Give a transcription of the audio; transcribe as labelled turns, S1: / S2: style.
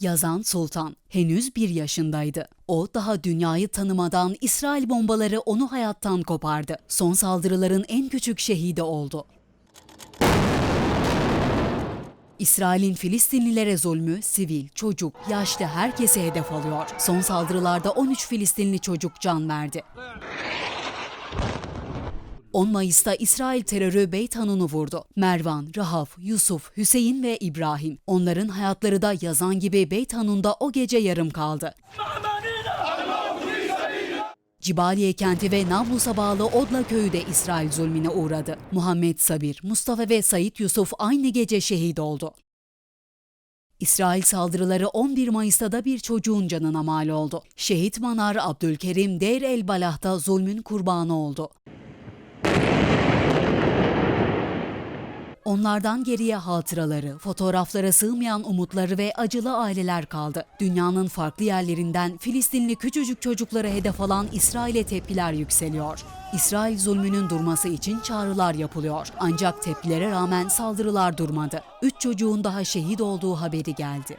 S1: Yazan Sultan henüz bir yaşındaydı. O daha dünyayı tanımadan İsrail bombaları onu hayattan kopardı. Son saldırıların en küçük şehidi oldu. İsrail'in Filistinlilere zulmü sivil, çocuk, yaşlı herkese hedef alıyor. Son saldırılarda 13 Filistinli çocuk can verdi. 10 Mayıs'ta İsrail terörü Beyt Hanun'u vurdu. Mervan, Rahaf, Yusuf, Hüseyin ve İbrahim. Onların hayatları da yazan gibi Beyt Hanun'da o gece yarım kaldı. Cibaliye kenti ve Nablus'a bağlı Odla köyü de İsrail zulmüne uğradı. Muhammed Sabir, Mustafa ve Sayit Yusuf aynı gece şehit oldu. İsrail saldırıları 11 Mayıs'ta da bir çocuğun canına mal oldu. Şehit Manar Abdülkerim Deir el Balah'ta zulmün kurbanı oldu. Onlardan geriye hatıraları, fotoğraflara sığmayan umutları ve acılı aileler kaldı. Dünyanın farklı yerlerinden Filistinli küçücük çocuklara hedef alan İsrail'e tepkiler yükseliyor. İsrail zulmünün durması için çağrılar yapılıyor. Ancak tepkilere rağmen saldırılar durmadı. Üç çocuğun daha şehit olduğu haberi geldi.